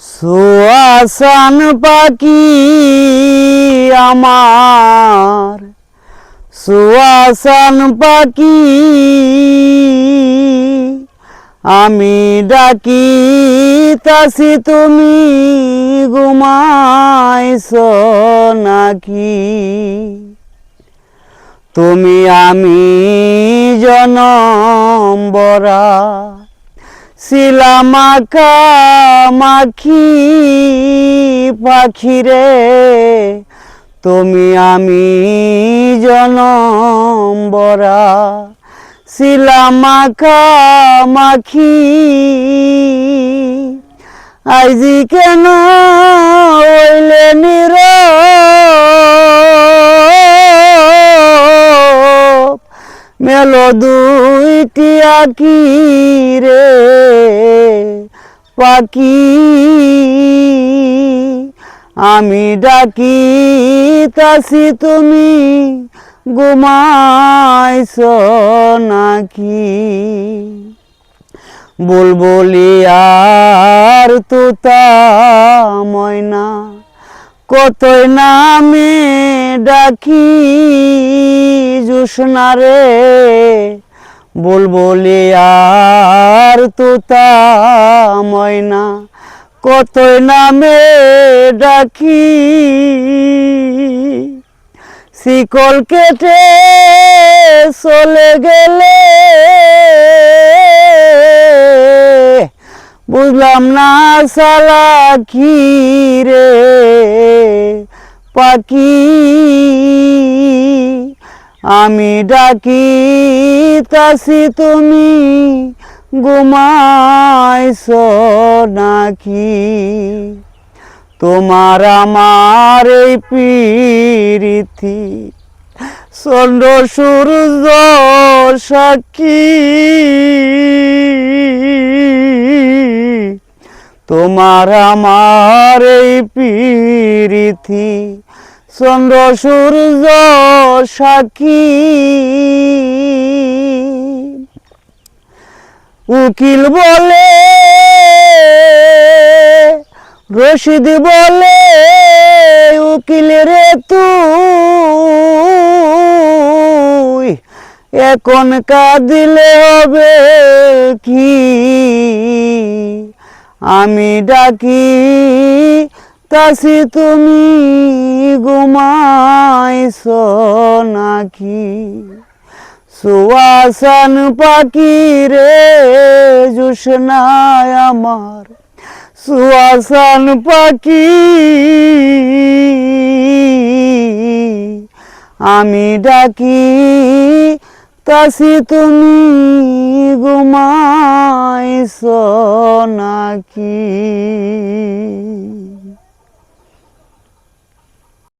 সুয়াসান পাখি আমার। সুয়াসান পাখি আমি ডাকি তাসি তুমি ঘুমাইছ নাকি? তুমি আমি জনম বরা শিলামাকা মাখি পাখিরে তুমি আমি জনম বরা। শিলামাকা মাখি। আইজি কেন ওইলে নীরব? মেলো দুইটি আকি রে, পাখি। আমি ডাকি তাসি তুমি ঘুমাইছ নাকি? বুলবুলি আর তুতা ময়না, কতই নামে ডাকি? জুসনা রে বুলবুলি আর তুতা ময়না, কতই নামে ডাকি। শিকল কেটে চলে গেলে, বুঝলাম না সালা কি রে পাখি। আমি ডাকি তাসি তুমি, ঘুমাইছ নাকি? তোমার আমার এই পিরিতি, চন্দ্র, সূর্য, সাক্ষী। তোমার আমার এই পিরিতি চন্দ্র, সূর্য, সাক্ষী। উকিল বলে, রশিদ বলে, উকিল রে তুই, এখন কাঁদিলে হবে কি? আমি ডাকি তাসি তুমি ঘুমাইছ নাকি? সুয়াসান পাখি রে জুসনায় আমার। সুয়াসান পাখি, আমি ডাকি তাসি তুমি ঘুমাইছ নাকি?